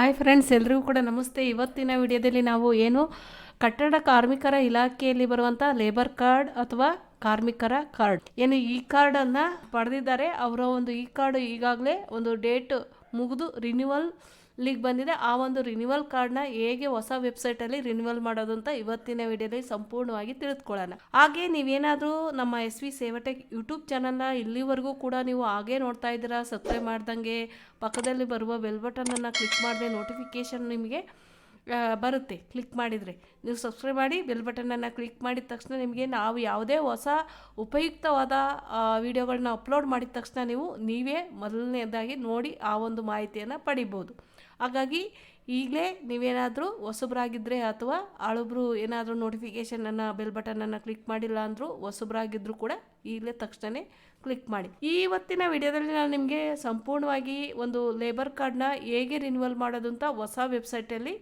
Hi friends ಎಲ್ರಿಗೂ ಕೂಡ ನಮಸ್ತೆ. ಇವತ್ತಿನ ವಿಡಿಯೋದಲ್ಲಿ ನಾವು ಏನು ಕಟ್ಟಡ ಕಾರ್ಮಿಕರ ಇಲಾಖೆಯಲ್ಲಿ ಬರುವಂಥ ಲೇಬರ್ ಕಾರ್ಡ್ ಅಥವಾ ಕಾರ್ಮಿಕರ ಕಾರ್ಡ್ ಏನು ಈ ಕಾರ್ಡನ್ನು ಪಡೆದಿದ್ದಾರೆ. ಅವರ ಒಂದು ಈ ಕಾರ್ಡ್ ಈಗಾಗಲೇ ಒಂದು ಡೇಟ್ ಮುಗಿದು ರಿನ್ಯೂವಲ್ ಲಿಗ್ ಬಂದಿದೆ. ಆ ಒಂದು ರಿನ್ಯೂವಲ್ ಕಾರ್ಡ್ನ ಹೇಗೆ ಹೊಸ ವೆಬ್ಸೈಟಲ್ಲಿ ರಿನ್ಯೂವಲ್ ಮಾಡೋದು ಅಂತ ಇವತ್ತಿನ ವಿಡಿಯೋದಲ್ಲಿ ಸಂಪೂರ್ಣವಾಗಿ ತಿಳಿದುಕೊಳ್ಳೋಣ. ಹಾಗೆ ನೀವೇನಾದರೂ ನಮ್ಮ ಎಸ್ ವಿ ಸೇವಟೆಕ್ ಯೂಟ್ಯೂಬ್ ಚಾನಲ್ನ ಇಲ್ಲಿವರೆಗೂ ಕೂಡ ನೀವು ಹಾಗೆ ನೋಡ್ತಾ ಇದ್ದೀರಾ ಸಬ್ಸ್ಕ್ರೈಬ್ ಮಾಡ್ದಂಗೆ, ಪಕ್ಕದಲ್ಲಿ ಬರುವ ಬೆಲ್ ಬಟನನ್ನು ಕ್ಲಿಕ್ ಮಾಡಿದೆ ನೋಟಿಫಿಕೇಷನ್ ನಿಮಗೆ ಬರುತ್ತೆ. ಕ್ಲಿಕ್ ಮಾಡಿದರೆ. ನೀವು ಸಬ್ಸ್ಕ್ರೈಬ್ ಮಾಡಿ ಬೆಲ್ ಬಟನನ್ನು ಕ್ಲಿಕ್ ಮಾಡಿದ ತಕ್ಷಣ ನಿಮಗೆ ನಾವು ಯಾವುದೇ ಹೊಸ ಉಪಯುಕ್ತವಾದ ವಿಡಿಯೋಗಳನ್ನ ಅಪ್ಲೋಡ್ ಮಾಡಿದ ತಕ್ಷಣ ನೀವು ನೀವೇ ಮೊದಲನೇದಾಗಿ ನೋಡಿ ಆ ಒಂದು ಮಾಹಿತಿಯನ್ನು ಪಡಿಬೋದು. ಹಾಗಾಗಿ ಈಗಲೇ ನೀವೇನಾದರೂ ಹೊಸಬ್ರಾಗಿದ್ದರೆ ಅಥವಾ ಹಳಬ್ರು ಏನಾದರೂ ನೋಟಿಫಿಕೇಷನನ್ನು ಬೆಲ್ ಬಟನನ್ನು ಕ್ಲಿಕ್ ಮಾಡಿಲ್ಲ ಅಂದರೂ ಹೊಸಬ್ರಾಗಿದ್ದರೂ ಕೂಡ ಈಗಲೇ ತಕ್ಷಣವೇ ಕ್ಲಿಕ್ ಮಾಡಿ. ಇವತ್ತಿನ ವಿಡಿಯೋದಲ್ಲಿ ನಾನು ನಿಮಗೆ ಸಂಪೂರ್ಣವಾಗಿ ಒಂದು ಲೇಬರ್ ಕಾರ್ಡ್ನ ಹೇಗೆ ರಿನ್ಯೂವಲ್ ಮಾಡೋದು ಅಂತ ಹೊಸ ವೆಬ್ಸೈಟಲ್ಲಿ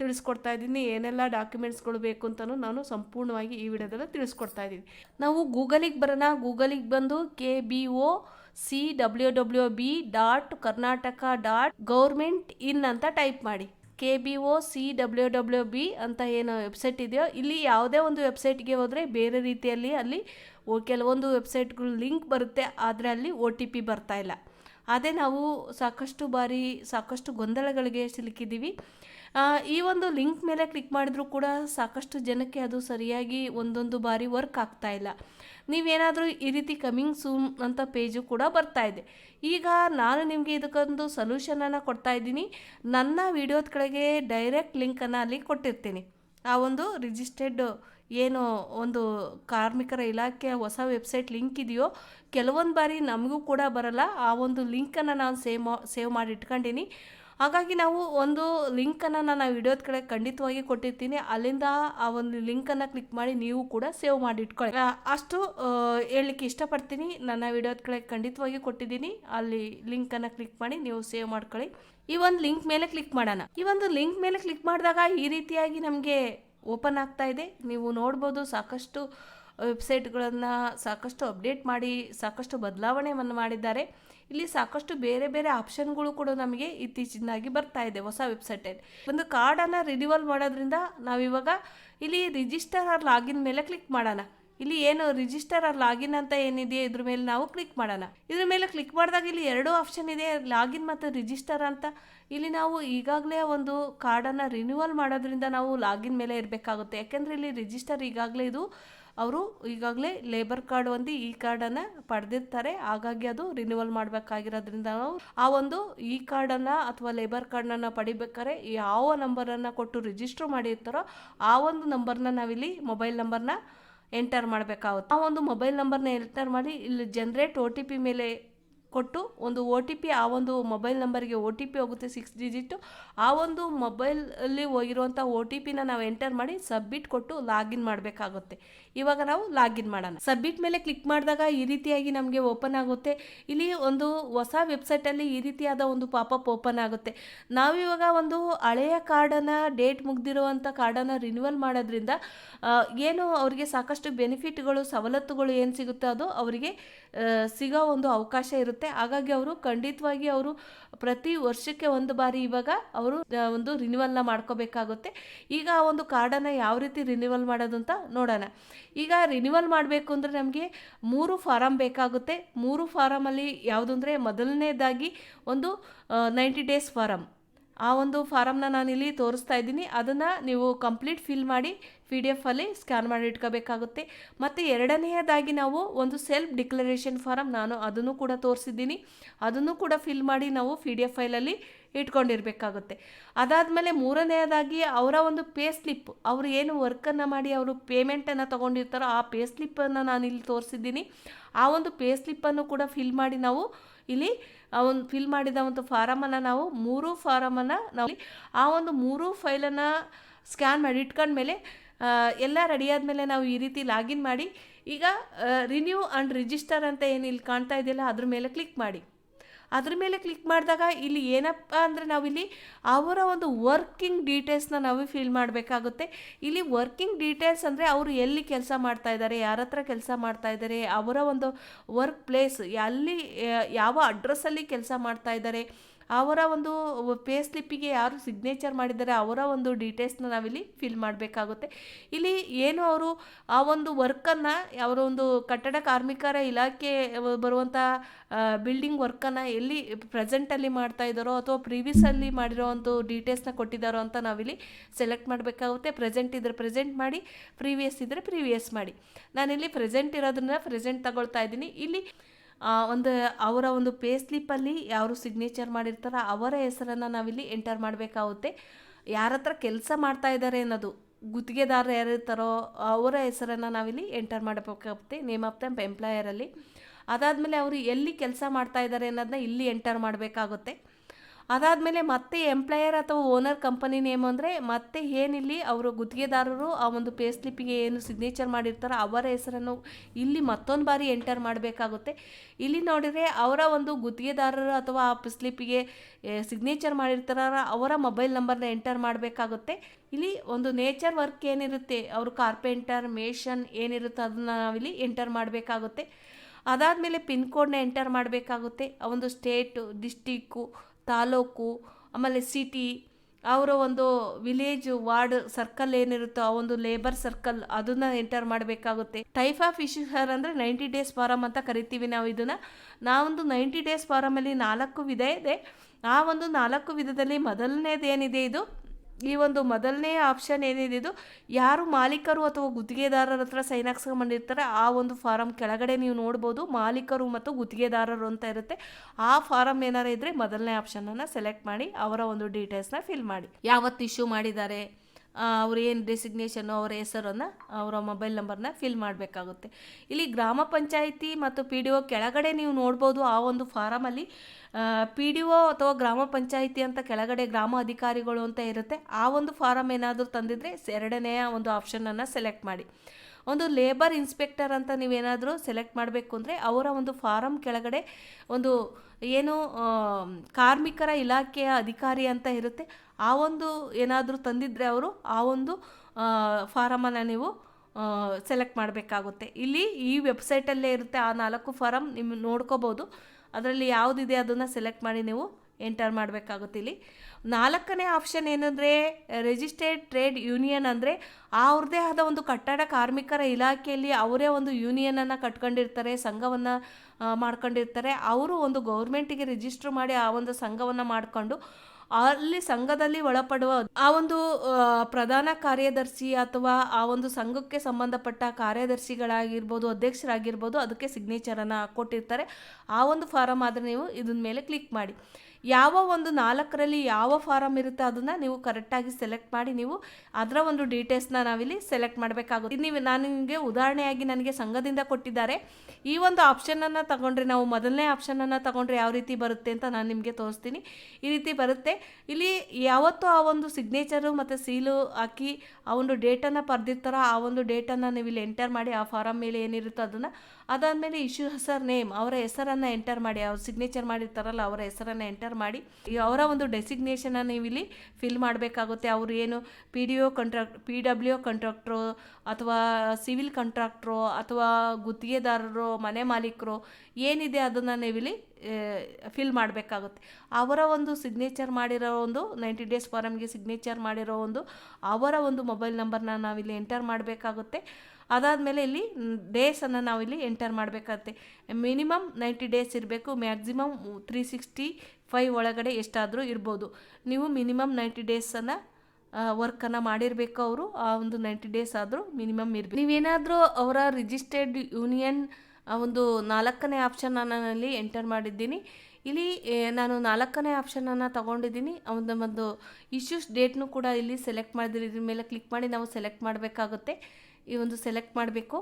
ತಿಳಿಸ್ಕೊಡ್ತಾ ಇದ್ದೀನಿ. ಏನೆಲ್ಲ ಡಾಕ್ಯುಮೆಂಟ್ಸ್ಗಳು ಬೇಕು ಅಂತಲೂ ನಾನು ಸಂಪೂರ್ಣವಾಗಿ ಈ ವಿಡಿಯೋದಲ್ಲಿ ತಿಳಿಸ್ಕೊಡ್ತಾ ಇದ್ದೀನಿ. ನಾವು ಗೂಗಲಿಗೆ ಬರೋಣ. ಗೂಗಲಿಗೆ ಬಂದು K B O C W W B dot Karnataka dot government in ಅಂತ ಟೈಪ್ ಮಾಡಿ. K B O C W W B ಅಂತ ಏನು ವೆಬ್ಸೈಟ್ ಇದೆಯೋ, ಇಲ್ಲಿ ಯಾವುದೇ ಒಂದು ವೆಬ್ಸೈಟ್ಗೆ ಹೋದರೆ ಬೇರೆ ರೀತಿಯಲ್ಲಿ ಅಲ್ಲಿ ಕೆಲವೊಂದು ವೆಬ್ಸೈಟ್ಗಳು ಲಿಂಕ್ ಬರುತ್ತೆ, ಆದರೆ ಅಲ್ಲಿ ಒ ಟಿ ಪಿ ಬರ್ತಾ ಇಲ್ಲ. ಅದೇ ನಾವು ಸಾಕಷ್ಟು ಬಾರಿ, ಸಾಕಷ್ಟು ಗೊಂದಲಗಳಿಗೆ ಸಿಲುಕಿದ್ದೀವಿ. ಈ ಒಂದು ಲಿಂಕ್ ಮೇಲೆ ಕ್ಲಿಕ್ ಮಾಡಿದರೂ ಕೂಡ ಸಾಕಷ್ಟು ಜನಕ್ಕೆ ಅದು ಸರಿಯಾಗಿ ಒಂದೊಂದು ಬಾರಿ ವರ್ಕ್ ಆಗ್ತಾ ಇಲ್ಲ. ನೀವೇನಾದರೂ ಈ ರೀತಿ ಕಮಿಂಗ್ ಸೂನ್ ಅಂತ ಪೇಜು ಕೂಡ ಬರ್ತಾ ಇದೆ. ಈಗ ನಾನು ನಿಮಗೆ ಇದಕ್ಕೊಂದು ಸೊಲ್ಯೂಷನನ್ನು ಕೊಡ್ತಾ ಇದ್ದೀನಿ. ನನ್ನ ವಿಡಿಯೋದ ಕಡೆಗೆ ಡೈರೆಕ್ಟ್ ಲಿಂಕನ್ನು ಅಲ್ಲಿ ಕೊಟ್ಟಿರ್ತೀನಿ. ಆ ಒಂದು ರಿಜಿಸ್ಟರ್ಡ್ ಏನು ಒಂದು ಕಾರ್ಮಿಕರ ಇಲಾಖೆಯ ಹೊಸ ವೆಬ್ಸೈಟ್ ಲಿಂಕ್ ಇದೆಯೋ, ಕೆಲವೊಂದು ಬಾರಿ ನಮಗೂ ಕೂಡ ಬರಲ್ಲ. ಆ ಒಂದು ಲಿಂಕನ್ನು ನಾನು ಸೇವ್ ಮಾ ಸೇವ್ ಮಾಡಿ ಇಟ್ಕೊಂಡಿನಿ. ಹಾಗಾಗಿ ನಾವು ಒಂದು ಲಿಂಕನ್ನು ನಾನು ವಿಡಿಯೋದ ಕಡೆ ಖಂಡಿತವಾಗಿ ಕೊಟ್ಟಿರ್ತೀನಿ. ಅಲ್ಲಿಂದ ಆ ಒಂದು ಲಿಂಕನ್ನು ಕ್ಲಿಕ್ ಮಾಡಿ ನೀವು ಕೂಡ ಸೇವ್ ಮಾಡಿ ಇಟ್ಕೊಳ್ಳಿ. ಅಷ್ಟು ಹೇಳಲಿಕ್ಕೆ ಇಷ್ಟಪಡ್ತೀನಿ. ನನ್ನ ವಿಡಿಯೋದ ಕಡೆ ಖಂಡಿತವಾಗಿ ಕೊಟ್ಟಿದ್ದೀನಿ. ಅಲ್ಲಿ ಲಿಂಕನ್ನು ಕ್ಲಿಕ್ ಮಾಡಿ ನೀವು ಸೇವ್ ಮಾಡ್ಕೊಳ್ಳಿ. ಈ ಒಂದು ಲಿಂಕ್ ಮೇಲೆ ಕ್ಲಿಕ್ ಮಾಡೋಣ. ಈ ಒಂದು ಲಿಂಕ್ ಮೇಲೆ ಕ್ಲಿಕ್ ಮಾಡಿದಾಗ ಈ ರೀತಿಯಾಗಿ ನಮಗೆ ಓಪನ್ ಆಗ್ತಾ ಇದೆ. ನೀವು ನೋಡ್ಬೋದು ಸಾಕಷ್ಟು ವೆಬ್ಸೈಟ್ಗಳನ್ನು ಸಾಕಷ್ಟು ಅಪ್ಡೇಟ್ ಮಾಡಿ, ಸಾಕಷ್ಟು ಬದಲಾವಣೆಯನ್ನು ಮಾಡಿದ್ದಾರೆ. ಇಲ್ಲಿ ಸಾಕಷ್ಟು ಬೇರೆ ಬೇರೆ ಆಪ್ಷನ್ಗಳು ಕೂಡ ನಮಗೆ ಇತ್ತೀಚಿನಾಗಿ ಬರ್ತಾ ಇದೆ ಹೊಸ ವೆಬ್ಸೈಟಲ್ಲಿ. ಒಂದು ಕಾರ್ಡನ್ನು ರಿನ್ಯೂವಲ್ ಮಾಡೋದ್ರಿಂದ ನಾವಿವಾಗ ಇಲ್ಲಿ ರಿಜಿಸ್ಟರ್ ಆರ್ ಲಾಗಿನ್ ಮೇಲೆ ಕ್ಲಿಕ್ ಮಾಡೋಣ. ಇಲ್ಲಿ ಏನು ರಿಜಿಸ್ಟರ್ ಆರ್ ಲಾಗಿನ್ ಅಂತ ಏನಿದೆ ಇದ್ರ ಮೇಲೆ ನಾವು ಕ್ಲಿಕ್ ಮಾಡೋಣ. ಇದ್ರ ಮೇಲೆ ಕ್ಲಿಕ್ ಮಾಡಿದಾಗ ಇಲ್ಲಿ ಎರಡು ಆಪ್ಷನ್ ಇದೆ ಲಾಗಿನ್ ಮತ್ತು ರಿಜಿಸ್ಟರ್ ಅಂತ. ಇಲ್ಲಿ ನಾವು ಈಗಾಗಲೇ ಒಂದು ಕಾರ್ಡನ್ನು ರಿನ್ಯೂವಲ್ ಮಾಡೋದ್ರಿಂದ ನಾವು ಲಾಗಿನ್ ಮೇಲೆ ಇರಬೇಕಾಗುತ್ತೆ. ಯಾಕೆಂದರೆ ಇಲ್ಲಿ ರಿಜಿಸ್ಟರ್ ಈಗಾಗಲೇ ಇದು ಅವರು ಈಗಾಗಲೇ ಲೇಬರ್ ಕಾರ್ಡ್ ಒಂದು ಈ ಕಾರ್ಡನ್ನು ಪಡೆದಿರ್ತಾರೆ. ಹಾಗಾಗಿ ಅದು ರಿನ್ಯೂವಲ್ ಮಾಡಬೇಕಾಗಿರೋದ್ರಿಂದ ನಾವು ಆ ಒಂದು ಈ ಕಾರ್ಡನ್ನು ಅಥವಾ ಲೇಬರ್ ಕಾರ್ಡನ್ನು ಪಡಿಬೇಕಾದ್ರೆ ಯಾವ ನಂಬರನ್ನು ಕೊಟ್ಟು ರಿಜಿಸ್ಟರ್ ಮಾಡಿರ್ತಾರೋ ಆ ಒಂದು ನಂಬರ್ನ ನಾವಿಲ್ಲಿ ಮೊಬೈಲ್ ನಂಬರ್ನ ಎಂಟರ್ ಮಾಡಬೇಕಾಗುತ್ತೆ. ಆ ಒಂದು ಮೊಬೈಲ್ ನಂಬರ್ನ ಎಂಟರ್ ಮಾಡಿ ಇಲ್ಲಿ ಜನ್ರೇಟ್ ಒ ಟಿ ಪಿ ಮೇಲೆ ಕೊಟ್ಟು ಒಂದು ಒ ಟಿ ಪಿ ಆ ಒಂದು ಮೊಬೈಲ್ ನಂಬರ್ಗೆ ಒ ಟಿ ಪಿ ಹೋಗುತ್ತೆ ಸಿಕ್ಸ್ ಡಿಜಿಟು ಆ ಒಂದು ಮೊಬೈಲಲ್ಲಿ ಹೋಗಿರುವಂಥ ಒ ಟಿ ಪಿನ ನಾವು ಎಂಟರ್ ಮಾಡಿ ಸಬ್ಮಿಟ್ ಕೊಟ್ಟು ಲಾಗಿನ್ ಮಾಡಬೇಕಾಗುತ್ತೆ. ಇವಾಗ ನಾವು ಲಾಗಿನ್ ಮಾಡೋಣ. ಸಬ್ಮಿಟ್ ಮೇಲೆ ಕ್ಲಿಕ್ ಮಾಡಿದಾಗ ಈ ರೀತಿಯಾಗಿ ನಮಗೆ ಓಪನ್ ಆಗುತ್ತೆ. ಇಲ್ಲಿ ಒಂದು ಹೊಸ ವೆಬ್ಸೈಟಲ್ಲಿ ಈ ರೀತಿಯಾದ ಒಂದು ಪಾಪಪ್ ಓಪನ್ ಆಗುತ್ತೆ. ನಾವಿವಾಗ ಒಂದು ಹಳೆಯ ಕಾರ್ಡನ್ನು ಡೇಟ್ ಮುಗ್ದಿರುವಂಥ ಕಾರ್ಡನ್ನು ರಿನ್ಯೂವಲ್ ಮಾಡೋದ್ರಿಂದ ಏನು ಅವರಿಗೆ ಸಾಕಷ್ಟು ಬೆನಿಫಿಟ್ಗಳು ಸವಲತ್ತುಗಳು ಏನು ಸಿಗುತ್ತೋ ಅದು ಅವರಿಗೆ ಸಿಗೋ ಒಂದು ಅವಕಾಶ ಇರುತ್ತೆ. ಹಾಗಾಗಿ ಅವರು ಖಂಡಿತವಾಗಿ ಅವರು ಪ್ರತಿ ವರ್ಷಕ್ಕೆ ಒಂದು ಬಾರಿ ಇವಾಗ ಅವರು ಒಂದು ರಿನ್ಯೂವಲ್ನ ಮಾಡ್ಕೋಬೇಕಾಗುತ್ತೆ. ಈಗ ಆ ಒಂದು ಕಾರ್ಡನ್ನು ಯಾವ ರೀತಿ ರಿನಿವಲ್ ಮಾಡೋದು ಅಂತ ನೋಡೋಣ. ಈಗ ರಿನಿವಲ್ ಮಾಡಬೇಕು ಅಂದರೆ ನಮಗೆ ಮೂರು ಫಾರಮ್ ಬೇಕಾಗುತ್ತೆ. ಮೂರು ಫಾರಮಲ್ಲಿ ಯಾವುದು ಅಂದರೆ ಮೊದಲನೇದಾಗಿ ಒಂದು ನೈಂಟಿ ಡೇಸ್ ಫಾರಮ್ ಆ ಒಂದು ಫಾರಮ್ನ ಇಲ್ಲಿ ತೋರಿಸ್ತಾ ಇದ್ದೀನಿ. ಅದನ್ನು ನೀವು ಕಂಪ್ಲೀಟ್ ಫಿಲ್ ಮಾಡಿ ಪಿ ಡಿ ಎಫಲ್ಲಿ ಸ್ಕ್ಯಾನ್ ಮಾಡಿ ಇಟ್ಕೋಬೇಕಾಗುತ್ತೆ. ಮತ್ತು ಎರಡನೆಯದಾಗಿ ನಾವು ಒಂದು ಸೆಲ್ಫ್ ಡಿಕ್ಲರೇಷನ್ ಫಾರಮ್ ನಾನು ಅದನ್ನು ಕೂಡ ತೋರಿಸಿದ್ದೀನಿ. ಅದನ್ನು ಕೂಡ ಫಿಲ್ ಮಾಡಿ ನಾವು ಪಿ ಡಿ ಎಫ್ ಫೈಲಲ್ಲಿ ಇಟ್ಕೊಂಡಿರಬೇಕಾಗುತ್ತೆ. ಅದಾದಮೇಲೆ ಮೂರನೆಯದಾಗಿ ಅವರ ಒಂದು ಪೇ ಸ್ಲಿಪ್ ಅವರು ಏನು ವರ್ಕನ್ನು ಮಾಡಿ ಅವರು ಪೇಮೆಂಟನ್ನು ತೊಗೊಂಡಿರ್ತಾರೋ ಆ ಪೇ ಸ್ಲಿಪ್ಪನ್ನು ನಾನು ಇಲ್ಲಿ ತೋರಿಸಿದ್ದೀನಿ. ಆ ಒಂದು ಪೇ ಸ್ಲಿಪ್ಪನ್ನು ಕೂಡ ಫಿಲ್ ಮಾಡಿ ನಾವು ಇಲ್ಲಿ, ಆ ಒಂದು ಫಿಲ್ ಮಾಡಿದ ಒಂದು ಫಾರಮನ್ನು ನಾವು, ಮೂರು ಫಾರಮನ್ನು ನಾವು ಆ ಒಂದು ಮೂರು ಫೈಲನ್ನು ಸ್ಕ್ಯಾನ್ ಮಾಡಿ, ಇಟ್ಕೊಂಡ್ಮೇಲೆ ಎಲ್ಲ ರೆಡಿ ಆದಮೇಲೆ ನಾವು ಈ ರೀತಿ ಲಾಗಿನ್ ಮಾಡಿ, ಈಗ ರಿನ್ಯೂ ಆ್ಯಂಡ್ ರಿಜಿಸ್ಟರ್ ಅಂತ ಏನು ಇಲ್ಲಿ ಕಾಣ್ತಾ ಇದೆಯಲ್ಲ, ಅದ್ರ ಮೇಲೆ ಕ್ಲಿಕ್ ಮಾಡಿ. ಅದ್ರ ಮೇಲೆ ಕ್ಲಿಕ್ ಮಾಡಿದಾಗ ಇಲ್ಲಿ ಏನಪ್ಪ ಅಂದರೆ ನಾವಿಲ್ಲಿ ಅವರ ಒಂದು ವರ್ಕಿಂಗ್ ಡೀಟೇಲ್ಸ್ನ ನಾವು ಫಿಲ್ ಮಾಡಬೇಕಾಗುತ್ತೆ. ಇಲ್ಲಿ ವರ್ಕಿಂಗ್ ಡೀಟೇಲ್ಸ್ ಅಂದರೆ ಅವರು ಎಲ್ಲಿ ಕೆಲಸ ಮಾಡ್ತಾ ಇದ್ದಾರೆ ಯಾರ ಹತ್ರ ಕೆಲಸ ಮಾಡ್ತಾ ಇದ್ದಾರೆ ಅವರ ಒಂದು ವರ್ಕ್ ಪ್ಲೇಸ್ ಅಲ್ಲಿ ಯಾವ ಅಡ್ರೆಸ್ಸಲ್ಲಿ ಕೆಲಸ ಮಾಡ್ತಾ ಇದ್ದಾರೆ ಅವರ ಒಂದು ಪೇ ಸ್ಲಿಪ್ಪಿಗೆ ಯಾರು ಸಿಗ್ನೇಚರ್ ಮಾಡಿದ್ದಾರೆ ಅವರ ಒಂದು ಡೀಟೇಲ್ಸ್ನ ನಾವಿಲ್ಲಿ ಫಿಲ್ ಮಾಡಬೇಕಾಗುತ್ತೆ. ಇಲ್ಲಿ ಏನು ಅವರು ಆ ಒಂದು ವರ್ಕನ್ನು ಅವರ ಒಂದು ಕಟ್ಟಡ ಕಾರ್ಮಿಕರ ಇಲಾಖೆ ಬರುವಂಥ ಬಿಲ್ಡಿಂಗ್ ವರ್ಕನ್ನು ಎಲ್ಲಿ ಪ್ರೆಸೆಂಟಲ್ಲಿ ಮಾಡ್ತಾ ಇದ್ದಾರೋ ಅಥವಾ ಪ್ರೀವಿಯಸಲ್ಲಿ ಮಾಡಿರೋ ಒಂದು ಡೀಟೇಲ್ಸ್ನ ಕೊಟ್ಟಿದ್ದಾರೋ ಅಂತ ನಾವಿಲ್ಲಿ ಸೆಲೆಕ್ಟ್ ಮಾಡಬೇಕಾಗುತ್ತೆ. ಪ್ರೆಸೆಂಟ್ ಇದ್ದರೆ ಪ್ರೆಸೆಂಟ್ ಮಾಡಿ ಪ್ರೀವಿಯಸ್ ಇದ್ದರೆ ಪ್ರೀವಿಯಸ್ ಮಾಡಿ. ನಾನಿಲ್ಲಿ ಪ್ರೆಸೆಂಟ್ ಇರೋದನ್ನ ಪ್ರೆಸೆಂಟ್ ತಗೊಳ್ತಾ ಇದ್ದೀನಿ. ಇಲ್ಲಿ ಒಂದು ಅವರ ಒಂದು ಪೇ ಸ್ಲಿಪ್ಪಲ್ಲಿ ಯಾರು ಸಿಗ್ನೇಚರ್ ಮಾಡಿರ್ತಾರೋ ಅವರ ಹೆಸರನ್ನು ನಾವಿಲ್ಲಿ ಎಂಟರ್ ಮಾಡಬೇಕಾಗುತ್ತೆ. ಯಾರ ಹತ್ರ ಕೆಲಸ ಮಾಡ್ತಾ ಇದ್ದಾರೆ ಅನ್ನೋದು ಗುತ್ತಿಗೆದಾರರು ಯಾರಿರ್ತಾರೋ ಅವರ ಹೆಸರನ್ನು ನಾವಿಲ್ಲಿ ಎಂಟರ್ ಮಾಡಬೇಕಾಗುತ್ತೆ, ನೇಮ್ ಆಫ್ ದ ಎಂಪ್ಲಾಯರಲ್ಲಿ. ಅದಾದಮೇಲೆ ಅವರು ಎಲ್ಲಿ ಕೆಲಸ ಮಾಡ್ತಾ ಇದ್ದಾರೆ ಅನ್ನೋದನ್ನ ಇಲ್ಲಿ ಎಂಟರ್ ಮಾಡಬೇಕಾಗುತ್ತೆ. ಅದಾದಮೇಲೆ ಮತ್ತೆ ಎಂಪ್ಲಾಯರ್ ಅಥವಾ ಓನರ್ ಕಂಪನಿ ನೇಮ್ ಅಂದರೆ ಮತ್ತೆ ಏನಿಲ್ಲಿ ಅವರು ಗುತ್ತಿಗೆದಾರರು ಆ ಒಂದು ಪೇ ಸ್ಲಿಪ್ಪಿಗೆ ಏನು ಸಿಗ್ನೇಚರ್ ಮಾಡಿರ್ತಾರೋ ಅವರ ಹೆಸರನ್ನು ಇಲ್ಲಿ ಮತ್ತೊಂದು ಬಾರಿ ಎಂಟರ್ ಮಾಡಬೇಕಾಗುತ್ತೆ. ಇಲ್ಲಿ ನೋಡಿದರೆ ಅವರ ಒಂದು ಗುತ್ತಿಗೆದಾರರು ಅಥವಾ ಆ ಸ್ಲಿಪ್ಪಿಗೆ ಸಿಗ್ನೇಚರ್ ಮಾಡಿರ್ತಾರ ಅವರ ಮೊಬೈಲ್ ನಂಬರ್ನ ಎಂಟರ್ ಮಾಡಬೇಕಾಗುತ್ತೆ. ಇಲ್ಲಿ ಒಂದು ನೇಚರ್ ವರ್ಕ್ ಏನಿರುತ್ತೆ, ಅವರು ಕಾರ್ಪೆಂಟರ್ ಮೇಷನ್ ಏನಿರುತ್ತೆ ಅದನ್ನು ನಾವಿಲ್ಲಿ ಎಂಟರ್ ಮಾಡಬೇಕಾಗುತ್ತೆ. ಅದಾದಮೇಲೆ ಪಿನ್ ಕೋಡ್ನ ಎಂಟರ್ ಮಾಡಬೇಕಾಗುತ್ತೆ. ಒಂದು ಸ್ಟೇಟು ಡಿಸ್ಟಿಕ್ಕು ತಾಲೂಕು, ಆಮೇಲೆ ಸಿಟಿ ಅವರ ಒಂದು ವಿಲೇಜ್ ವಾರ್ಡ್ ಸರ್ಕಲ್ ಏನಿರುತ್ತೋ ಆ ಒಂದು ಲೇಬರ್ ಸರ್ಕಲ್ ಅದನ್ನ ಎಂಟರ್ ಮಾಡಬೇಕಾಗುತ್ತೆ. ಟೈಪ್ ಆಫ್ ಇಶ್ಯೂಸರ್ ಅಂದರೆ ನೈಂಟಿ ಡೇಸ್ ಫಾರಮ್ ಅಂತ ಕರಿತೀವಿ ನಾವು ಇದನ್ನು. ನಾವೊಂದು ನೈಂಟಿ ಡೇಸ್ ಫಾರಮಲ್ಲಿ ನಾಲ್ಕು ವಿಧ ಇದೆ. ಆ ಒಂದು ನಾಲ್ಕು ವಿಧದಲ್ಲಿ ಮೊದಲನೇದೇನಿದೆ ಇದು? ಈ ಒಂದು ಮೊದಲನೇ ಆಪ್ಷನ್ ಏನಿದೆ ಇದು? ಯಾರು ಮಾಲೀಕರು ಅಥವಾ ಗುತ್ತಿಗೆದಾರರ ಹತ್ರ ಸೈನ್ ಹಾಕ್ಸ್ಕೊಂಬಂದಿರ್ತಾರೆ, ಆ ಒಂದು ಫಾರಮ್ ಕೆಳಗಡೆ ನೀವು ನೋಡ್ಬೋದು. ಮಾಲೀಕರು ಮತ್ತು ಗುತ್ತಿಗೆದಾರರು ಅಂತ ಇರುತ್ತೆ. ಆ ಫಾರಮ್ ಏನಾರು ಇದ್ದರೆ ಮೊದಲನೇ ಆಪ್ಷನನ್ನು ಸೆಲೆಕ್ಟ್ ಮಾಡಿ, ಅವರ ಒಂದು ಡೀಟೇಲ್ಸ್ನ ಫಿಲ್ ಮಾಡಿ. ಯಾವತ್ತು ಇಶ್ಯೂ ಮಾಡಿದ್ದಾರೆ? ಅವ್ರು ಏನು ಡೆಸಿಗ್ನೇಷನ್ನು ಅವರ ಹೆಸರನ್ನು, ಅವರ ಮೊಬೈಲ್ ನಂಬರ್ನ ಫಿಲ್ ಮಾಡಬೇಕಾಗುತ್ತೆ. ಇಲ್ಲಿ ಗ್ರಾಮ ಪಂಚಾಯಿತಿ ಮತ್ತು ಪಿ ಡಿ ಒ ಕೆಳಗಡೆ ನೀವು ನೋಡ್ಬೋದು ಆ ಒಂದು ಫಾರಮಲ್ಲಿ ಪಿ ಡಿ ಒ ಅಥವಾ ಗ್ರಾಮ ಪಂಚಾಯಿತಿ ಅಂತ ಕೆಳಗಡೆ ಗ್ರಾಮ ಅಧಿಕಾರಿಗಳು ಅಂತ ಇರುತ್ತೆ. ಆ ಒಂದು ಫಾರಮ್ ಏನಾದರೂ ತಂದಿದ್ರೆ ಎರಡನೆಯ ಒಂದು ಆಪ್ಷನನ್ನು ಸೆಲೆಕ್ಟ್ ಮಾಡಿ. ಒಂದು ಲೇಬರ್ ಇನ್ಸ್ಪೆಕ್ಟರ್ ಅಂತ ನೀವೇನಾದರೂ ಸೆಲೆಕ್ಟ್ ಮಾಡಬೇಕು ಅಂದರೆ ಅವರ ಒಂದು ಫಾರಮ್ ಕೆಳಗಡೆ ಒಂದು, ಏನು ಕಾರ್ಮಿಕರ ಇಲಾಖೆಯ ಅಧಿಕಾರಿ ಅಂತ ಇರುತ್ತೆ. ಆ ಒಂದು ಏನಾದರೂ ತಂದಿದ್ದರೆ ಅವರು ಆ ಒಂದು ಫಾರಮನ್ನು ನೀವು ಸೆಲೆಕ್ಟ್ ಮಾಡಬೇಕಾಗುತ್ತೆ. ಇಲ್ಲಿ ಈ ವೆಬ್ಸೈಟಲ್ಲೇ ಇರುತ್ತೆ ಆ ನಾಲ್ಕು ಫಾರಮ್ ನಿಮ್ಮ ನೋಡ್ಕೋಬೋದು. ಅದರಲ್ಲಿ ಯಾವುದಿದೆ ಅದನ್ನು ಸೆಲೆಕ್ಟ್ ಮಾಡಿ ನೀವು ಎಂಟರ್ ಮಾಡಬೇಕಾಗುತ್ತೆ ಇಲ್ಲಿ. ನಾಲ್ಕನೇ ಆಪ್ಷನ್ ಏನಂದರೆ ರಿಜಿಸ್ಟರ್ಡ್ ಟ್ರೇಡ್ ಯೂನಿಯನ್ ಅಂದರೆ ಅವ್ರದ್ದೇ ಆದ ಒಂದು ಕಟ್ಟಡ ಕಾರ್ಮಿಕರ ಇಲಾಖೆಯಲ್ಲಿ ಅವರೇ ಒಂದು ಯೂನಿಯನನ್ನು ಕಟ್ಕೊಂಡಿರ್ತಾರೆ, ಸಂಘವನ್ನು ಮಾಡ್ಕೊಂಡಿರ್ತಾರೆ. ಅವರು ಒಂದು ಗೌರ್ಮೆಂಟಿಗೆ ರಿಜಿಸ್ಟ್ರ್ ಮಾಡಿ ಆ ಒಂದು ಸಂಘವನ್ನು ಮಾಡಿಕೊಂಡು ಅಲ್ಲಿ ಸಂಘದಲ್ಲಿ ಒಳಪಡುವ ಆ ಒಂದು ಪ್ರಧಾನ ಕಾರ್ಯದರ್ಶಿ ಅಥವಾ ಆ ಒಂದು ಸಂಘಕ್ಕೆ ಸಂಬಂಧಪಟ್ಟ ಕಾರ್ಯದರ್ಶಿಗಳಾಗಿರ್ಬೋದು, ಅಧ್ಯಕ್ಷರಾಗಿರ್ಬೋದು, ಅದಕ್ಕೆ ಸಿಗ್ನೇಚರನ್ನು ಕೊಟ್ಟಿರ್ತಾರೆ. ಆ ಒಂದು ಫಾರಮ್ ಆದರೆ ನೀವು ಇದನ್ನ ಮೇಲೆ ಕ್ಲಿಕ್ ಮಾಡಿ. ಯಾವ ಒಂದು ನಾಲ್ಕರಲ್ಲಿ ಯಾವ ಫಾರಮ್ ಇರುತ್ತೆ ಅದನ್ನು ನೀವು ಕರೆಕ್ಟಾಗಿ ಸೆಲೆಕ್ಟ್ ಮಾಡಿ ನೀವು ಅದರ ಒಂದು ಡೀಟೇಲ್ಸ್ನ ನಾವಿಲ್ಲಿ ಸೆಲೆಕ್ಟ್ ಮಾಡಬೇಕಾಗುತ್ತೆ. ನೀವು ನಾನು ನಿಮಗೆ ಉದಾಹರಣೆಯಾಗಿ ನನಗೆ ಸಂಘದಿಂದ ಕೊಟ್ಟಿದ್ದಾರೆ. ಈ ಒಂದು ಆಪ್ಷನನ್ನು ತಗೊಂಡ್ರೆ ನಾವು ಮೊದಲನೇ ಆಪ್ಷನನ್ನು ತಗೊಂಡ್ರೆ ಯಾವ ರೀತಿ ಬರುತ್ತೆ ಅಂತ ನಾನು ನಿಮಗೆ ತೋರಿಸ್ತೀನಿ. ಈ ರೀತಿ ಬರುತ್ತೆ. ಇಲ್ಲಿ ಯಾವತ್ತೂ ಆ ಒಂದು ಸಿಗ್ನೇಚರು ಮತ್ತು ಸೀಲು ಹಾಕಿ ಆ ಒಂದು ಡೇಟನ್ನು ಪಡೆದಿರ್ತಾರೋ ಆ ಒಂದು ಡೇಟನ್ನು ನೀವು ಇಲ್ಲಿ ಎಂಟರ್ ಮಾಡಿ ಆ ಫಾರಮ್ ಮೇಲೆ ಏನಿರುತ್ತೋ ಅದನ್ನು ಅದಾದಮೇಲೆ ಇಶ್ಯೂ ಹೆಸರ್ ನೇಮ್ ಅವರ ಹೆಸರನ್ನು ಎಂಟರ್ ಮಾಡಿ, ಅವ್ರು ಸಿಗ್ನೇಚರ್ ಮಾಡಿರ್ತಾರಲ್ಲ ಅವರ ಹೆಸರನ್ನು ಎಂಟರ್ ಮಾಡಿ ಅವರ ಒಂದು ಡೆಸಿಗ್ನೇಷನ್ನ ನೀವು ಇಲ್ಲಿ ಫಿಲ್ ಮಾಡಬೇಕಾಗುತ್ತೆ. ಅವರು ಏನು P D O contract P W contractor ಅಥವಾ ಸಿವಿಲ್ ಕಾಂಟ್ರಾಕ್ಟ್ರು ಅಥವಾ ಗುತ್ತಿಗೆದಾರರು, ಮನೆ ಮಾಲೀಕರು ಏನಿದೆ ಅದನ್ನು ನೀವಿಲ್ಲಿ ಫಿಲ್ ಮಾಡಬೇಕಾಗುತ್ತೆ. ಅವರ ಒಂದು ಸಿಗ್ನೇಚರ್ ಮಾಡಿರೋ ಒಂದು ನೈಂಟಿ ಡೇಸ್ ಫಾರಮ್ಗೆ ಸಿಗ್ನೇಚರ್ ಮಾಡಿರೋ ಒಂದು ಅವರ ಒಂದು ಮೊಬೈಲ್ ನಂಬರ್ನ ನಾವಿಲ್ಲಿ ಎಂಟರ್ ಮಾಡಬೇಕಾಗುತ್ತೆ. ಅದಾದಮೇಲೆ ಇಲ್ಲಿ ಡೇಸನ್ನು ನಾವಿಲ್ಲಿ ಎಂಟರ್ ಮಾಡಬೇಕಾಗುತ್ತೆ. ಮಿನಿಮಮ್ ನೈಂಟಿ ಡೇಸ್ ಇರಬೇಕು ಮ್ಯಾಕ್ಸಿಮಮ್ ತ್ರೀ ಸಿಕ್ಸ್ಟಿ ಫೈವ್ ಒಳಗಡೆ ಎಷ್ಟಾದರೂ ಇರ್ಬೋದು. ನೀವು ಮಿನಿಮಮ್ ನೈಂಟಿ ಡೇಸನ್ನು ವರ್ಕನ್ನು ಮಾಡಿರಬೇಕು ಅವರು, ಆ ಒಂದು ನೈಂಟಿ ಡೇಸ್ ಆದರೂ ಮಿನಿಮಮ್ ಇರಬೇಕು. ನೀವೇನಾದರೂ ಅವರ ರಿಜಿಸ್ಟರ್ಡ್ ಯೂನಿಯನ್ ಒಂದು ನಾಲ್ಕನೇ ಆಪ್ಷನ್ ನಾನಲ್ಲಿ ಎಂಟರ್ ಮಾಡಿದ್ದೀನಿ. ಇಲ್ಲಿ ನಾನು ನಾಲ್ಕನೇ ಆಪ್ಷನನ್ನು ತಗೊಂಡಿದ್ದೀನಿ. ಒಂದು ಒಂದು ಇಶ್ಯೂಸ್ ಡೇಟ್ನು ಕೂಡ ಇಲ್ಲಿ ಸೆಲೆಕ್ಟ್ ಮಾಡಿದ್ರೆ ಇದ್ರ ಮೇಲೆ ಕ್ಲಿಕ್ ಮಾಡಿ ನಾವು ಸೆಲೆಕ್ಟ್ ಮಾಡಬೇಕಾಗುತ್ತೆ. ಈ ಒಂದು ಸೆಲೆಕ್ಟ್ ಮಾಡಬೇಕು.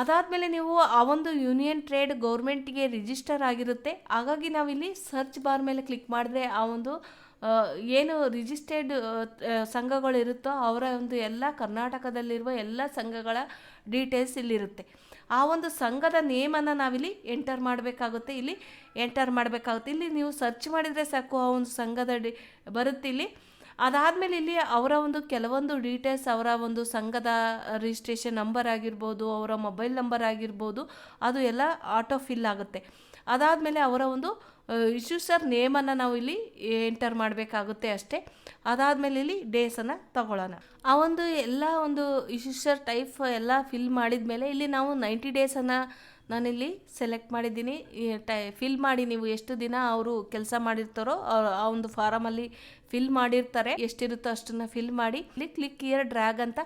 ಅದಾದಮೇಲೆ ನೀವು ಆ ಒಂದು ಯೂನಿಯನ್ ಟ್ರೇಡ್ ಗೌರ್ಮೆಂಟಿಗೆ ರಿಜಿಸ್ಟರ್ ಆಗಿರುತ್ತೆ. ಹಾಗಾಗಿ ನಾವಿಲ್ಲಿ ಸರ್ಚ್ ಬಾರ್ ಮೇಲೆ ಕ್ಲಿಕ್ ಮಾಡಿದ್ರೆ ಆ ಒಂದು ಏನು ರಿಜಿಸ್ಟರ್ಡ್ ಸಂಘಗಳಿರುತ್ತೋ ಅವರ ಒಂದು ಎಲ್ಲ ಕರ್ನಾಟಕದಲ್ಲಿರುವ ಎಲ್ಲ ಸಂಘಗಳ ಡೀಟೇಲ್ಸ್ ಇಲ್ಲಿರುತ್ತೆ. ಆ ಒಂದು ಸಂಘದ ನೇಮನ್ನು ನಾವಿಲ್ಲಿ ಎಂಟರ್ ಮಾಡಬೇಕಾಗುತ್ತೆ. ಇಲ್ಲಿ ಎಂಟರ್ ಮಾಡಬೇಕಾಗುತ್ತೆ. ಇಲ್ಲಿ ನೀವು ಸರ್ಚ್ ಮಾಡಿದರೆ ಸಾಕು ಆ ಒಂದು ಸಂಘದ ಡಿ, ಬರುತ್ತೆ ಇಲ್ಲಿ. ಅದಾದಮೇಲೆ ಇಲ್ಲಿ ಅವರ ಒಂದು ಕೆಲವೊಂದು ಡೀಟೇಲ್ಸ್ ಅವರ ಒಂದು ಸಂಘದ ರಿಜಿಸ್ಟ್ರೇಷನ್ ನಂಬರ್ ಆಗಿರ್ಬೋದು, ಅವರ ಮೊಬೈಲ್ ನಂಬರ್ ಆಗಿರ್ಬೋದು, ಅದು ಎಲ್ಲ ಆಟೋ ಫಿಲ್ ಆಗುತ್ತೆ. ಅದಾದಮೇಲೆ ಅವರ ಒಂದು ಇಶ್ಯೂಸರ್ ನೇಮನ್ನು ನಾವು ಇಲ್ಲಿ ಎಂಟರ್ ಮಾಡಬೇಕಾಗುತ್ತೆ ಅಷ್ಟೇ. ಅದಾದಮೇಲೆ ಇಲ್ಲಿ ಡೇಸನ್ನು ತಗೊಳ್ಳೋಣ. ಆ ಒಂದು ಎಲ್ಲ ಒಂದು ಇಶ್ಯೂಸರ್ ಟೈಪ್ ಎಲ್ಲ ಫಿಲ್ ಮಾಡಿದ ಮೇಲೆ ಇಲ್ಲಿ ನಾವು ನೈಂಟಿ ಡೇಸನ್ನು ನಾನಿಲ್ಲಿ ಸೆಲೆಕ್ಟ್ ಮಾಡಿದ್ದೀನಿ. ಟೈ ಫಿಲ್ ಮಾಡಿ ನೀವು ಎಷ್ಟು ದಿನ ಅವರು ಕೆಲಸ ಮಾಡಿರ್ತಾರೋ, ಆ- ಆ ಒಂದು ಫಾರಮಲ್ಲಿ ಫಿಲ್ ಮಾಡಿರ್ತಾರೆ. ಎಷ್ಟಿರುತ್ತೋ ಅಷ್ಟನ್ನು ಫಿಲ್ ಮಾಡಿ ಇಲ್ಲಿ ಕ್ಲಿಕ್ ಇಯರ್ ಡ್ರ್ಯಾಗ್ ಅಂತ.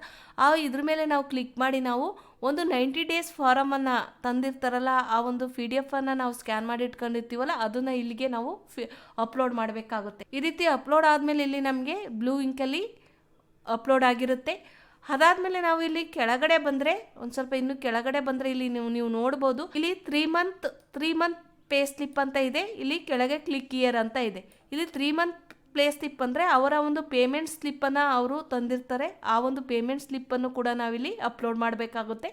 ಆ ಇದ್ರ ಮೇಲೆ ನಾವು ಕ್ಲಿಕ್ ಮಾಡಿ ನಾವು ಒಂದು ನೈಂಟಿ ಡೇಸ್ ಫಾರಮನ್ನು ತಂದಿರ್ತಾರಲ್ಲ, ಆ ಒಂದು ಪಿ ಡಿ ಎಫನ್ನು ನಾವು ಸ್ಕ್ಯಾನ್ ಮಾಡಿ ಇಟ್ಕೊಂಡಿರ್ತೀವಲ್ಲ, ಅದನ್ನು ಇಲ್ಲಿಗೆ ನಾವು ಅಪ್ಲೋಡ್ ಮಾಡಬೇಕಾಗುತ್ತೆ. ಈ ರೀತಿ ಅಪ್ಲೋಡ್ ಆದಮೇಲೆ ಇಲ್ಲಿ ನಮಗೆ ಬ್ಲೂ ಇಂಕಲ್ಲಿ ಅಪ್ಲೋಡ್ ಆಗಿರುತ್ತೆ. ಅದಾದ್ಮೇಲೆ ನಾವು ಇಲ್ಲಿ ಕೆಳಗಡೆ ಬಂದರೆ, ಒಂದು ಸ್ವಲ್ಪ ಇನ್ನು ಕೆಳಗಡೆ ಬಂದರೆ ಇಲ್ಲಿ ನೀವು ನೀವು ನೋಡ್ಬೋದು. ಇಲ್ಲಿ three month three month pay slip ಅಂತ ಇದೆ. ಇಲ್ಲಿ ಕೆಳಗೆ ಕ್ಲಿಕ್ ಇಯರ್ ಅಂತ ಇದೆ. ಇಲ್ಲಿ ತ್ರೀ ಮಂತ್ ಪ್ಲೇ ಸ್ಲಿಪ್ ಅಂದರೆ ಅವರ ಒಂದು ಪೇಮೆಂಟ್ ಸ್ಲಿಪ್ಪನ್ನು ಅವರು ತಂದಿರ್ತಾರೆ. ಆ ಒಂದು ಪೇಮೆಂಟ್ ಸ್ಲಿಪ್ಪನ್ನು ಕೂಡ ನಾವಿಲ್ಲಿ ಅಪ್ಲೋಡ್ ಮಾಡಬೇಕಾಗುತ್ತೆ.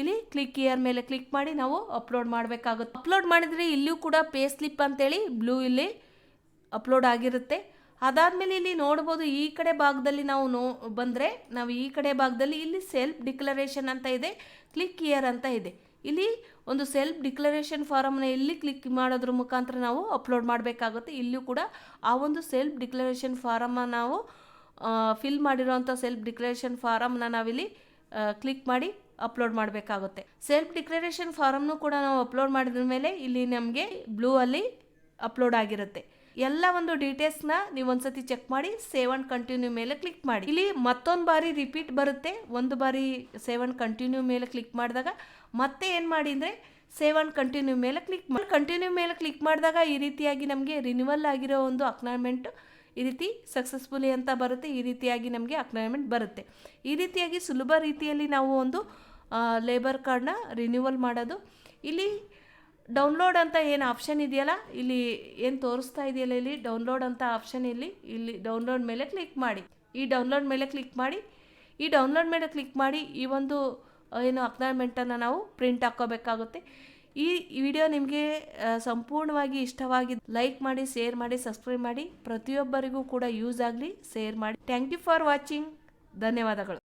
ಇಲ್ಲಿ ಕ್ಲಿಕ್ ಇಯರ್ ಮೇಲೆ ಕ್ಲಿಕ್ ಮಾಡಿ ನಾವು ಅಪ್ಲೋಡ್ ಮಾಡಬೇಕಾಗುತ್ತೆ. ಅಪ್ಲೋಡ್ ಮಾಡಿದರೆ ಇಲ್ಲಿಯೂ ಕೂಡ ಪೇ ಸ್ಲಿಪ್ ಅಂತೇಳಿ ಬ್ಲೂ ಇಲ್ಲಿ ಅಪ್ಲೋಡ್ ಆಗಿರುತ್ತೆ. ಅದಾದಮೇಲೆ ಇಲ್ಲಿ ನೋಡ್ಬೋದು ಈ ಕಡೆ ಭಾಗದಲ್ಲಿ ನಾವು ನೋ, ಬಂದರೆ ನಾವು ಈ ಕಡೆ ಭಾಗದಲ್ಲಿ ಇಲ್ಲಿ ಸೆಲ್ಫ್ ಡಿಕ್ಲರೇಷನ್ ಅಂತ ಇದೆ ಕ್ಲಿಕ್ ಇಯರ್ ಅಂತ ಇದೆ. ಇಲ್ಲಿ ಒಂದು ಸೆಲ್ಫ್ ಡಿಕ್ಲರೇಷನ್ ಫಾರಮ್ನ ಇಲ್ಲಿ ಕ್ಲಿಕ್ ಮಾಡೋದ್ರ ಮುಖಾಂತರ ನಾವು ಅಪ್ಲೋಡ್ ಮಾಡಬೇಕಾಗುತ್ತೆ. ಇಲ್ಲಿಯೂ ಕೂಡ ಆ ಒಂದು ಸೆಲ್ಫ್ ಡಿಕ್ಲರೇಷನ್ ಫಾರಮ್ನ ನಾವು ಫಿಲ್ ಮಾಡಿರೋಂಥ ಸೆಲ್ಫ್ ಡಿಕ್ಲರೇಷನ್ ಫಾರಮ್ನ ನಾವಿಲ್ಲಿ ಕ್ಲಿಕ್ ಮಾಡಿ ಅಪ್ಲೋಡ್ ಮಾಡಬೇಕಾಗುತ್ತೆ. ಸೆಲ್ಫ್ ಡಿಕ್ಲರೇಷನ್ ಫಾರಮ್ನು ಕೂಡ ನಾವು ಅಪ್ಲೋಡ್ ಮಾಡಿದ ಮೇಲೆ ಇಲ್ಲಿ ನಮಗೆ ಬ್ಲೂ ಅಲ್ಲಿ ಅಪ್ಲೋಡ್ ಆಗಿರುತ್ತೆ. ಎಲ್ಲ ಒಂದು ಡೀಟೇಲ್ಸ್ನ ನೀವು ಒಂದ್ಸತಿ ಚೆಕ್ ಮಾಡಿ ಸೇವ್ ಅಂಡ್ ಕಂಟಿನ್ಯೂ ಮೇಲೆ ಕ್ಲಿಕ್ ಮಾಡಿ. ಇಲ್ಲಿ ಮತ್ತೊಂದು ಬಾರಿ ರಿಪೀಟ್ ಬರುತ್ತೆ. ಒಂದು ಬಾರಿ ಸೇವ್ ಅಂಡ್ ಕಂಟಿನ್ಯೂ ಮೇಲೆ ಕ್ಲಿಕ್ ಮಾಡಿದಾಗ ಮತ್ತೆ ಏನು ಮಾಡಿ ಅಂದರೆ ಸೇವ್ ಅಂಡ್ ಕಂಟಿನ್ಯೂ ಮೇಲೆ ಕ್ಲಿಕ್ ಮಾಡಿ. ಕಂಟಿನ್ಯೂ ಮೇಲೆ ಕ್ಲಿಕ್ ಮಾಡಿದಾಗ ಈ ರೀತಿಯಾಗಿ ನಮಗೆ ರಿನ್ಯೂವಲ್ ಆಗಿರೋ ಒಂದು ಅಕ್ನಾಯ್ಮೆಂಟ್ ಈ ರೀತಿ ಸಕ್ಸಸ್ಫುಲಿ ಅಂತ ಬರುತ್ತೆ. ಈ ರೀತಿಯಾಗಿ ನಮಗೆ ಅಕ್ನಾಯ್ಮೆಂಟ್ ಬರುತ್ತೆ. ಈ ರೀತಿಯಾಗಿ ಸುಲಭ ರೀತಿಯಲ್ಲಿ ನಾವು ಒಂದು ಲೇಬರ್ ಕಾರ್ಡ್ನ ರಿನ್ಯೂವಲ್ ಮಾಡೋದು. ಇಲ್ಲಿ ಡೌನ್ಲೋಡ್ ಅಂತ ಏನು ಆಪ್ಷನ್ ಇದೆಯಲ್ಲ? ಇಲ್ಲಿ ಏನು ತೋರಿಸ್ತಾ ಇದೆಯಲ್ಲ ಇಲ್ಲಿ? ಡೌನ್ಲೋಡ್ ಅಂತ ಆಪ್ಷನ್ ಇಲ್ಲಿ. ಇಲ್ಲಿ ಡೌನ್ಲೋಡ್ ಮೇಲೆ ಕ್ಲಿಕ್ ಮಾಡಿ. ಈ ಡೌನ್ಲೋಡ್ ಮೇಲೆ ಕ್ಲಿಕ್ ಮಾಡಿ. ಈ ಡೌನ್ಲೋಡ್ ಮೇಲೆ ಕ್ಲಿಕ್ ಮಾಡಿ ಈ ಒಂದು ಏನು ಅಕ್ನಾಯ್ಮೆಂಟನ್ನು ನಾವು ಪ್ರಿಂಟ್ ಹಾಕೋಬೇಕಾಗುತ್ತೆ ಈ ವಿಡಿಯೋ ನಿಮಗೆ ಸಂಪೂರ್ಣವಾಗಿ ಇಷ್ಟವಾಗಿ ಲೈಕ್ ಮಾಡಿ ಶೇರ್ ಮಾಡಿ ಸಬ್ಸ್ಕ್ರೈಬ್ ಮಾಡಿ. ಪ್ರತಿಯೊಬ್ಬರಿಗೂ ಕೂಡ ಯೂಸ್ ಆಗಲಿ ಶೇರ್ ಮಾಡಿ. ಥ್ಯಾಂಕ್ ಯು ಫಾರ್ ವಾಚಿಂಗ್ ಧನ್ಯವಾದಗಳು.